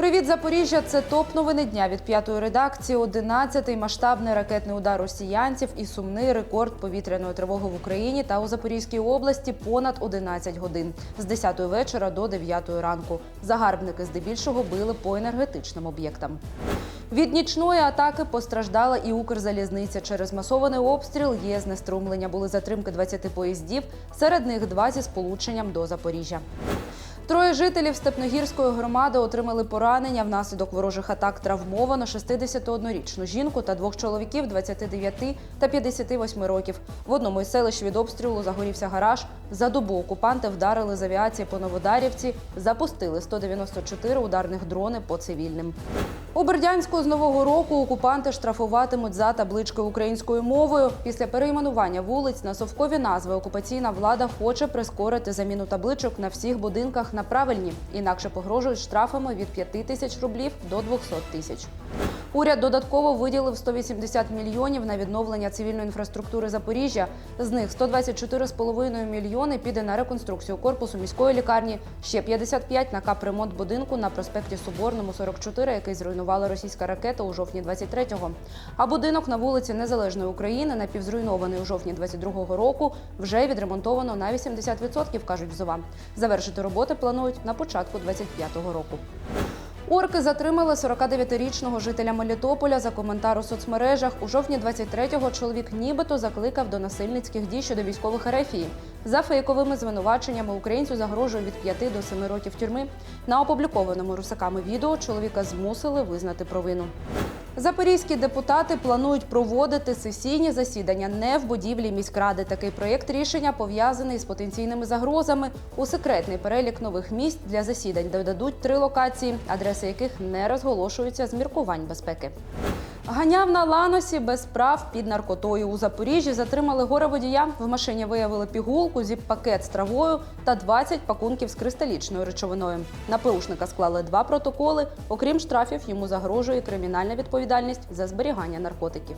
Привіт, Запоріжжя! Це топ новини дня від п'ятої редакції. Одинадцятий масштабний ракетний удар росіянців і сумний рекорд повітряної тривоги в Україні та у Запорізькій області понад 11 годин з 10 вечора до 9 ранку. Загарбники здебільшого били по енергетичним об'єктам. Від нічної атаки постраждала і Укрзалізниця. Через масований обстріл є знеструмлення. Були затримки 20 поїздів, серед них два зі сполученням до Запоріжжя. Троє жителів Степногірської громади отримали поранення внаслідок ворожих атак. Травмовано 61-річну жінку та двох чоловіків 29 та 58 років. В одному із селищ від обстрілу загорівся гараж. За добу окупанти вдарили з авіації по Новодарівці, запустили 194 ударних дрони по цивільним. У Бердянську з нового року окупанти штрафуватимуть за таблички українською мовою. Після перейменування вулиць на совкові назви окупаційна влада хоче прискорити заміну табличок на всіх будинках на правильні. Інакше погрожують штрафами від 5 тисяч рублів до 200 тисяч. Уряд додатково виділив 180 мільйонів на відновлення цивільної інфраструктури Запоріжжя. З них 124,5 мільйони піде на реконструкцію корпусу міської лікарні, ще 55 на капремонт будинку на проспекті Соборному 44, який зруйнувала російська ракета у жовтні 23-го. А будинок на вулиці Незалежної України, напівзруйнований у жовтні 22-го року, вже відремонтовано на 80%, кажуть взова. Завершити роботи планують на початку 25-го року. Орки затримали 49-річного жителя Мелітополя за коментар у соцмережах. У жовтні 23-го чоловік нібито закликав до насильницьких дій щодо військових ерефії. За фейковими звинуваченнями українцю загрожує від 5 до 7 років тюрми. На опублікованому русаками відео чоловіка змусили визнати провину. Запорізькі депутати планують проводити сесійні засідання не в будівлі міськради. Такий проєкт рішення пов'язаний з потенційними загрозами. У секретний перелік нових місць для засідань додадуть три локації, адреси яких не розголошуються з міркувань безпеки. Ганяв на ланосі без прав під наркотою. У Запоріжжі затримали горе-водія. В машині виявили пігулку, зіп-пакет з травою та 20 пакунків з кристалічною речовиною. На порушника склали два протоколи. Окрім штрафів, йому загрожує кримінальна відповідальність за зберігання наркотиків.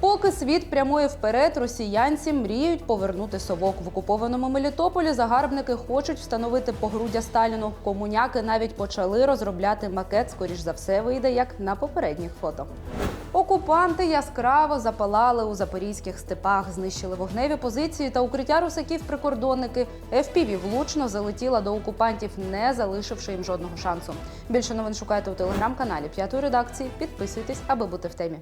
Поки світ прямує вперед, росіянці мріють повернути совок в окупованому Мелітополі. Загарбники хочуть встановити погруддя Сталіну. Комуняки навіть почали розробляти макет. Скоріш за все, вийде як на попередніх фото. Окупанти яскраво запалали у запорізьких степах, знищили вогневі позиції та укриття русаків прикордонники. FPV влучно залетіла до окупантів, не залишивши їм жодного шансу. Більше новин шукайте у телеграм-каналі П'ятої редакції. Підписуйтесь, аби бути в темі.